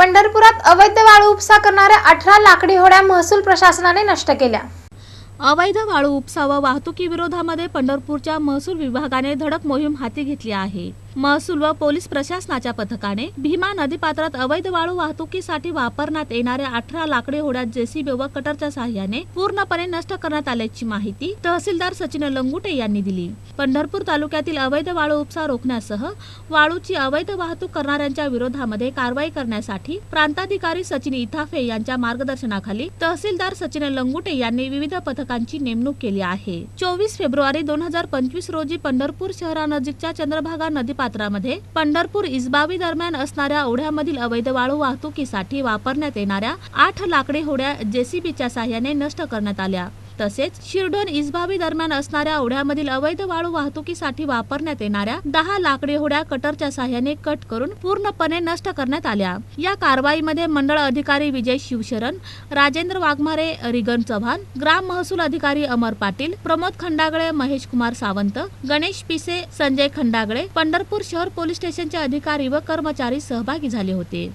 पंढरपुरात अवैध वाळू उपसा करणाऱ्या अठरा लाकडी होड्या महसूल प्रशासनाने नष्ट केल्या. अवैध वाळू उपसा व वाहतुकी विरोधामध्ये पंढरपूरच्या महसूल विभागाने धडक मोहीम हाती घेतली आहे. महसूल व पोलीस प्रशासनाच्या पथकाने भीमा नदीपात्रात अवैध वाळू वाहतुकीसाठी वापरण्यात येणाऱ्या अठरा लाकडी होड्या जेसीबी व कटरच्या साहाय्याने पूर्णपणे नष्ट करण्यात आल्याची माहिती तहसीलदार सचिन लंगुटे यांनी दिली. पंढरपूर तालुक्यातील अवैध वाळू उपसा रोखण्यासह वाळूची अवैध वाहतूक करणाऱ्यांच्या विरोधामध्ये कारवाई करण्यासाठी प्रांताधिकारी सचिन इथाफे यांच्या मार्गदर्शनाखाली तहसीलदार सचिन लंगुटे यांनी विविध पथकांची नेमणूक केली आहे. चोवीस फेब्रुवारी दोन हजार पंचवीस रोजी पंढरपूर शहरानजीकच्या चंद्रभागा नदी नदीपात्रामध्ये पंढरपूर इजबावी दरम्यान असणाऱ्या ओढ्यामधील अवैध वाळू वाहतुकीसाठी वापरण्यात येणाऱ्या आठ लाकडी होड्या जेसीबीच्या साह्याने नष्ट करण्यात आल्या. तसेच शिरडोन इस्बावी दरम्यान असणाऱ्या ओढ्यामधील अवैध वाळू वाहतुकीसाठी वापरण्यात येणाऱ्या दहा लाकडी होड्या कटरच्या साह्याने कट करून पूर्णपणे नष्ट करण्यात आल्या. या कारवाईमध्ये मंडळ अधिकारी विजय शिवशरण राजेंद्र वाघमारे रिगन चव्हाण ग्राम महसूल अधिकारी अमर पाटील प्रमोद खंडागळे महेश कुमार सावंत गणेश पिसे संजय खंडागळे पंढरपूर शहर पोलीस स्टेशनचे अधिकारी व कर्मचारी सहभागी झाले होते.